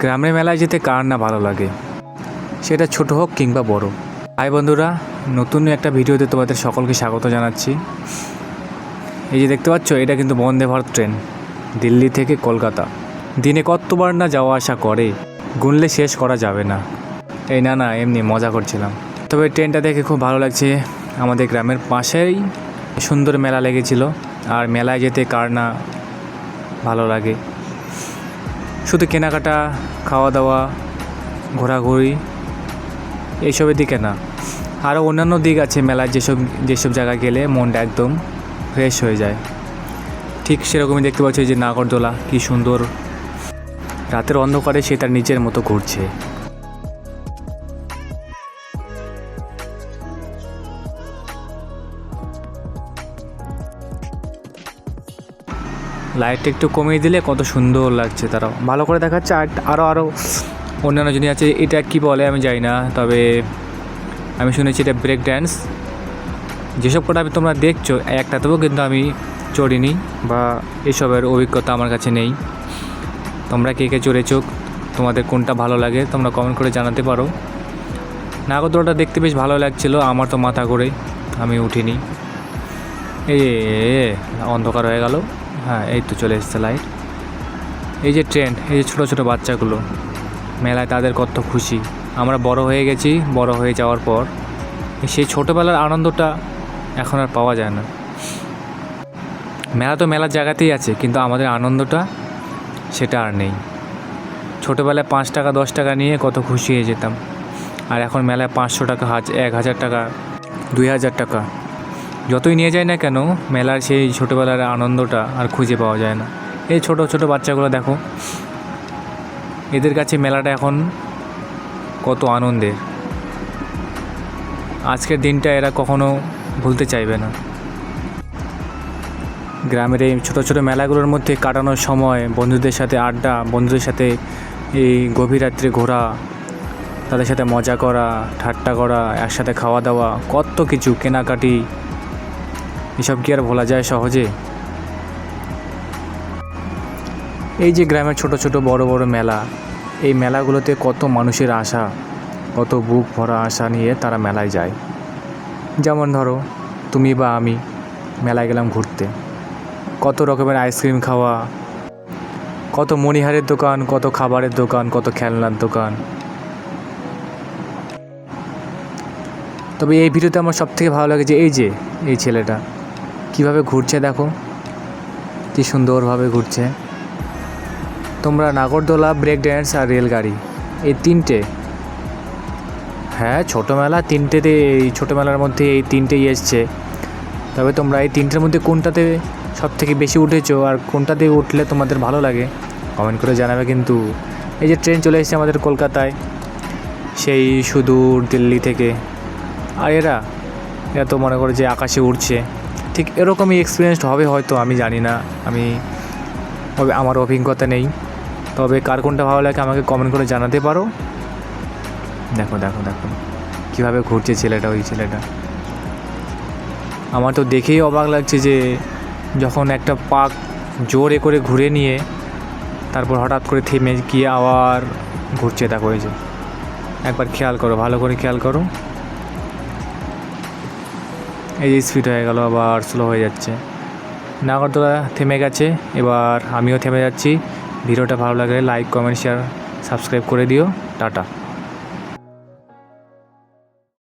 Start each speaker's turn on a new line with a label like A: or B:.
A: গ্রামের মেলায় যেতে কার না ভালো লাগে? সেটা ছোট হোক কিংবা বড়। হাই বন্ধুরা, নতুন একটা ভিডিওতে তোমাদের সকলকে স্বাগত জানাচ্ছি। এই যে দেখতে পাচ্ছ, এটা কিন্তু বন্দে ভারত ট্রেন, দিল্লি থেকে কলকাতা। দিনে কতবার না যাওয়া আসা করে, গুনলে শেষ করা যাবে না। এই না না, এমনি মজা করছিলাম। তবে ট্রেনটা দেখে খুব ভালো লাগছে, আমাদের গ্রামের পাশেই সুন্দর মেলা লেগেছিল, আর মেলায় যেতে কার না ভালো লাগে? শুধু কেনাকাটা খাওয়া দাওয়া ঘোরাঘুরি, এইসবের দিকে না। আরও অন্যান্য দিক আছে মেলায় যেসব যেসব জায়গায় গেলে মনটা একদম ফ্রেশ হয়ে যায়। ঠিক সেরকমই দেখতে পাচ্ছি যে নাগরদোলা, কি সুন্দর। রাতের অন্ধকারে সে তার নিজের মতো ঘুরছে। লাইটটা একটু কমিয়ে দিলে কত সুন্দর লাগছে তারাও। ভালো করে দেখাচ্ছে আর আরও আরও অন্যান্য জিনিস আছে এটা কি বলে আমি জানি না তবে আমি শুনেছি এটা ব্রেক ড্যান্স যেসব কটা আমি তোমরা দেখছ একটা একটাতেও কিন্তু আমি চড়িনি বা এসবের অভিজ্ঞতা আমার কাছে নেই। তোমরা কে কে চড়েছো তোমাদের কোনটা ভালো লাগে তোমরা কমেন্ট করে জানাতে পারো। নাগরদোলাটা দেখতে বেশ ভালো লাগছিল আমার তো মাথা করে আমি উঠিনি। এ, অন্ধকার হয়ে গেল। হ্যাঁ এই তো চলে এসছে লাইট এই যে ট্রেন এই যে ছোটো ছোটো বাচ্চাগুলো, মেলায় তাদের কত খুশি। আমরা বড় হয়ে গেছি, বড় হয়ে যাওয়ার পর। সেই ছোটোবেলার আনন্দটা এখন আর পাওয়া যায় না। মেলা তো মেলার জায়গাতেই আছে, কিন্তু আমাদের আনন্দটা সেটা আর নেই। ছোটোবেলায় পাঁচ টাকা, দশ টাকা নিয়ে কত খুশি হয়ে যেতাম। আর এখন মেলায় পাঁচশো টাকা, হাজ, এক হাজার টাকা, দুই হাজার টাকা। যতই নিয়ে যায় না কেন, মেলার সেই ছোটোবেলার আনন্দটা আর খুঁজে পাওয়া যায় না। এই ছোট ছোট বাচ্চাগুলো দেখো, এদের কাছে মেলাটা এখন কত আনন্দের। আজকের দিনটা এরা কখনো ভুলতে চাইবে না। গ্রামের এই ছোটো ছোটো মেলাগুলোর মধ্যে কাটানোর সময় বন্ধুদের সাথে আড্ডা, বন্ধুদের সাথে এই গভীর রাত্রে ঘোরা, তাদের সাথে মজা করা, ঠাট্টা করা, একসাথে খাওয়া দাওয়া, কত কিছু, কেনাকাটি এসব কি আর ভোলা যায় সহজে? এই যে গ্রামের ছোট ছোট বড় বড় মেলা, এই মেলাগুলোতে কত মানুষের আশা কত বুক ভরা আশা নিয়ে তারা মেলায় যায়। যেমন ধরো, তুমি বা আমি মেলায় গেলাম ঘুরতে। কত রকমের আইসক্রিম খাওয়া, কত মণিহারের দোকান, কত খাবারের দোকান, কত খেলনার দোকান। তবে এই ভিডিওতে আমার সব থেকে ভালো লাগে যে এই যে, এই ছেলেটা কীভাবে ঘুরছে দেখো? কি সুন্দরভাবে ঘুরছে। তোমরা নাগরদোলা ব্রেক ড্যান্স আর রেলগাড়ি, এই তিনটে। হ্যাঁ ছোটো মেলা তিনটেতে, এই ছোটো মেলার মধ্যে এই তিনটেই এসছে। তবে তোমরা এই তিনটের মধ্যে কোনটাতে সব থেকে বেশি উঠেছো আর কোনটাতে উঠলে তোমাদের ভালো লাগে? কমেন্ট করে জানাবে কিন্তু। এই যে ট্রেন চলে এসেছে আমাদের কলকাতায়, সেই সুদূর দিল্লি থেকে। আর এরা এরা তো মনে করে যে আকাশে উড়ছে। ঠিক এরকমই এক্সপিরিয়েন্সড হবে হয়তো, আমি জানি না। আমি তবে আমার অভিজ্ঞতা নেই। তবে কার কোনটা ভালো লাগে আমাকে কমেন্ট করে জানাতে পারো। দেখো দেখো দেখো। কীভাবে ঘুরছে ছেলেটা, ওই ছেলেটা। আমার তো দেখেই অবাক লাগছে যে যখন একটা পাক জোরে করে ঘুরে নিয়ে তারপর হঠাৎ করে থেমে গিয়ে আবার ঘুরছে, দেখো এই যে। একবার খেয়াল করো, ভালো করে খেয়াল করো। এই যে স্পিড হয়ে গেল, আবার স্লো হয়ে যাচ্ছে। নাগরদোলা থেমে গেছে, এবার আমিও থেমে যাচ্ছি। ভিডিওটা ভালো লাগলে লাইক কমেন্ট শেয়ার সাবস্ক্রাইব করে দিও। টাটা।